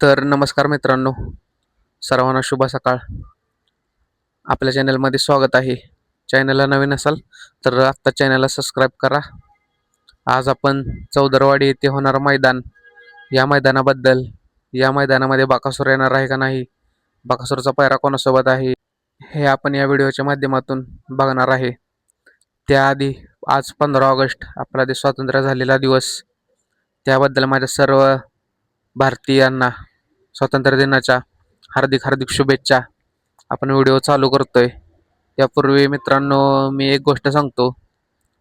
तर नमस्कार मित्रांनो सर्वांना शुभ सकाळ. आपल्या चॅनलमध्ये स्वागत आहे. चॅनलला नवीन असाल तर आत्ता चॅनलला सबस्क्राईब करा. आज आपण चौदरवाडी येथे होणारं मैदान. या मैदानाबद्दल या मैदानामध्ये बाकासूर येणार आहे का नाही बाकासूरचा पायरा कोणासोबत आहे हे आपण या व्हिडिओच्या माध्यमातून बघणार आहे. त्याआधी आज पंधरा ऑगस्ट आपला देश स्वातंत्र्य झालेला दिवस. त्याबद्दल माझ्या सर्व भारतीयांना स्वातंत्र्य दिनाच्या हार्दिक हार्दिक शुभेच्छा. आपण व्हिडिओ चालू करतोय. त्यापूर्वी मित्रांनो मी एक गोष्ट सांगतो.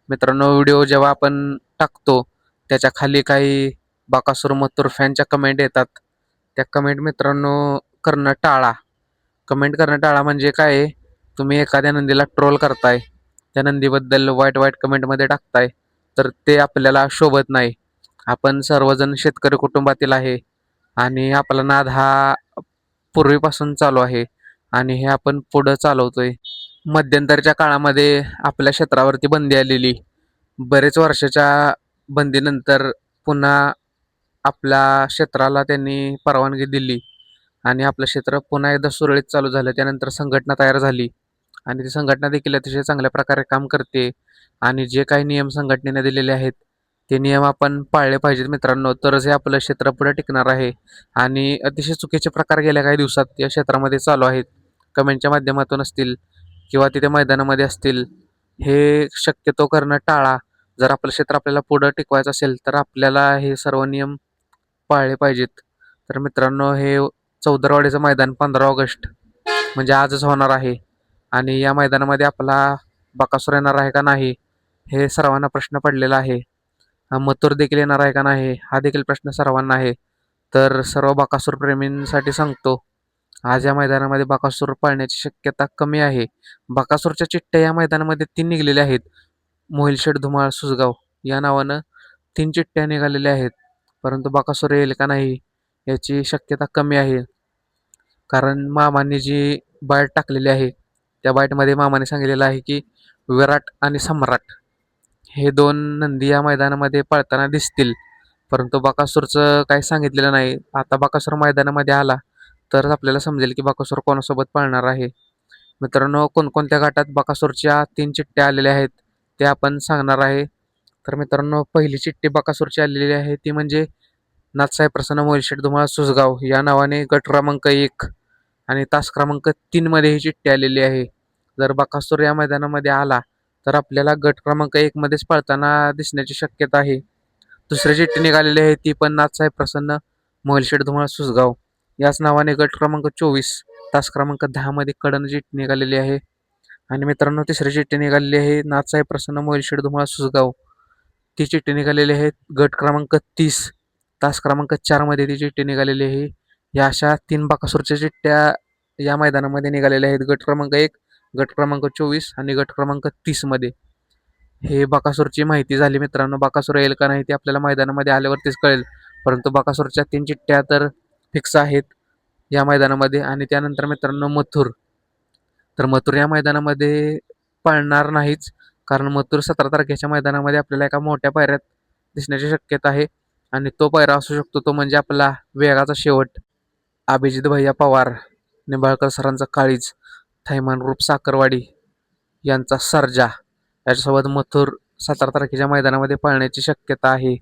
मित्रांनो व्हिडिओ जेव्हा आपण टाकतो त्याच्याखाली काही बाकासूर मथुर फॅनच्या कमेंट येतात. त्या कमेंट मित्रांनो करणं टाळा. कमेंट करणं टाळा म्हणजे काय तुम्ही एखाद्या नंदीला ट्रोल करताय. त्या नंदीबद्दल वाईट वाईट कमेंटमध्ये टाकताय. तर ते आपल्याला शोभत नाही. आपण सर्वजण शेतकरी कुटुंबातील आहे. आणि आपला नाद हा पूर्वीपासून चालू आहे. आणि हे आपण पुढं चालवतोय. मध्यंतरच्या काळामध्ये आपल्या क्षेत्रावरती बंदी आलेली. बरेच वर्षाच्या बंदीनंतर पुन्हा आपल्या क्षेत्राला त्यांनी परवानगी दिली. आणि आपलं क्षेत्र पुन्हा एकदा सुरळीत चालू झालं. त्यानंतर संघटना तयार झाली. आणि ती संघटना देखील अतिशय चांगल्या प्रकारे काम करते. आणि जे काही नियम संघटनेने दिलेले आहेत ते नियम आपण पाळले पाहिजेत मित्रांनो. तरच हे आपलं क्षेत्र पुढे टिकणार आहे. आणि अतिशय चुकीचे प्रकार गेल्या काही दिवसात या क्षेत्रामध्ये चालू आहेत. कमेंटच्या माध्यमातून असतील किंवा तिथे मैदानामध्ये असतील हे शक्यतो करणं टाळा. जर आपलं क्षेत्र आपल्याला पुढं टिकवायचं असेल तर आपल्याला हे सर्व नियम पाळले पाहिजेत. तर मित्रांनो हे चौदरवाडीचं मैदान पंधरा ऑगस्ट म्हणजे आजच होणार आहे. आणि या मैदानामध्ये आपला बकासूर येणार आहे का नाही हे सर्वांना प्रश्न पडलेला आहे. हा मथुर देखील येणार आहे का नाही? हा देखील प्रश्न सर्वांना आहे. तर सर्व बाकासूरप्रेमींसाठी सांगतो आज या मैदानामध्ये बाकासूर पाळण्याची शक्यता कमी आहे. बाकासूरच्या चिठ्ठ्या या मैदानामध्ये तीन निघलेल्या आहेत. मोहिलशेठ धुमाळ सुजगाव या नावानं तीन चिठ्ठ्या निघालेल्या आहेत. परंतु बाकासूर येईल का नाही याची शक्यता कमी आहे. कारण मामाने जी बाईट टाकलेली आहे त्या बाईटमध्ये मामाने सांगितलेलं आहे की विराट आणि सम्राट. हे दोन नंदी या मैदानामध्ये पळताना दिसतील. परंतु बाकासूरचं काही सांगितलेलं नाही. आता बाकासूर मैदानामध्ये आला तरच आपल्याला समजेल की बाकासूर कोणासोबत पळणार आहे. मित्रांनो कोणकोणत्या गटात बाकासूरच्या तीन चिठ्ठ्या आलेल्या आहेत ते आपण सांगणार आहे. तर मित्रांनो पहिली चिठ्ठी बाकासूरची आलेली आहे ती म्हणजे नाथसाहेब प्रसन्न मोलशेठ धुमाळ सुसगाव या नावाने गट क्रमांक एक आणि तास क्रमांक तीनमध्ये ही चिठ्ठी आलेली आहे. जर बाकासूर या मैदानामध्ये आला तर आपल्याला गट क्रमांक एकमध्येच पळताना दिसण्याची शक्यता आहे. दुसरी चिठ्ठी निघालेली आहे ती पण नाथसाहेब प्रसन्न मोहलशेठ धुमाळ सुसगाव. याच नावाने गट क्रमांक चोवीस तास क्रमांक दहामध्ये कडन चिठ्ठी निघालेली आहे. आणि मित्रांनो तिसरी चिठ्ठी निघालेली आहे नाथसाहेब प्रसन्न मोहलशेठ धुमाळ सुसगाव. ती चिठ्ठी निघालेली आहे गट क्रमांक तीस तास क्रमांक चारमध्ये ती चिठ्ठी निघालेली आहे. या अशा तीन बाकासूरच्या चिठ्ठ्या या मैदानामध्ये निघालेल्या आहेत. गट क्रमांक एक गट क्रमांक चोवीस आणि गट क्रमांक तीसमध्ये हे बाकासूरची माहिती झाली मित्रांनो. बाकासूर येईल का नाही ते आपल्याला मैदानामध्ये आल्यावरतीच कळेल. परंतु बाकासूरच्या तीन चिठ्ठ्या तर फिक्स आहेत या मैदानामध्ये. आणि त्यानंतर मित्रांनो मथुर. तर मथुर या मैदानामध्ये पळणार नाहीच. कारण मथुर सतरा तारखेच्या मैदानामध्ये आपल्याला एका मोठ्या पायऱ्यात दिसण्याची शक्यता आहे. आणि तो पायरा असू शकतो तो म्हणजे आपला वेगाचा शेवट अभिजित भैया पवार. निंबाळकर सरांचा काळीज. थैमान रूप साखरवाडी यांचा सर्जा. याच्यासोबत मथुर सतरा तारखेच्या मैदानामध्ये पळण्याची शक्यता आहे.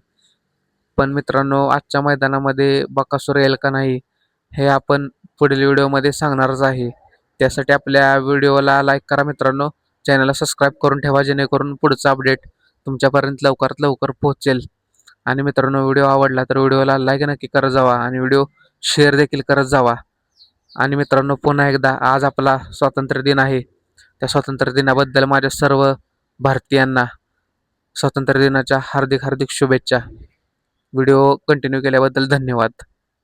पण मित्रांनो आजच्या मैदानामध्ये बकासूर येईल का नाही हे आपण पुढील व्हिडिओमध्ये सांगणारच आहे. त्यासाठी आपल्या व्हिडिओला लाईक करा मित्रांनो. चॅनलला सबस्क्राईब करून ठेवा जेणेकरून पुढचं अपडेट तुमच्यापर्यंत लवकरात लवकर पोहोचेल. आणि मित्रांनो व्हिडिओ आवडला तर व्हिडिओला लाईक नक्की करत जावा आणि व्हिडिओ शेअर देखील करत जावा. आणि मित्रांनो पुन्हा एकदा आज आपला स्वातंत्र्य दिन आहे. त्या स्वातंत्र्य दिनाबद्दल माझ्या सर्व भारतीयांना स्वातंत्र्य दिनाच्या हार्दिक हार्दिक शुभेच्छा. व्हिडिओ कंटिन्यू केल्याबद्दल धन्यवाद.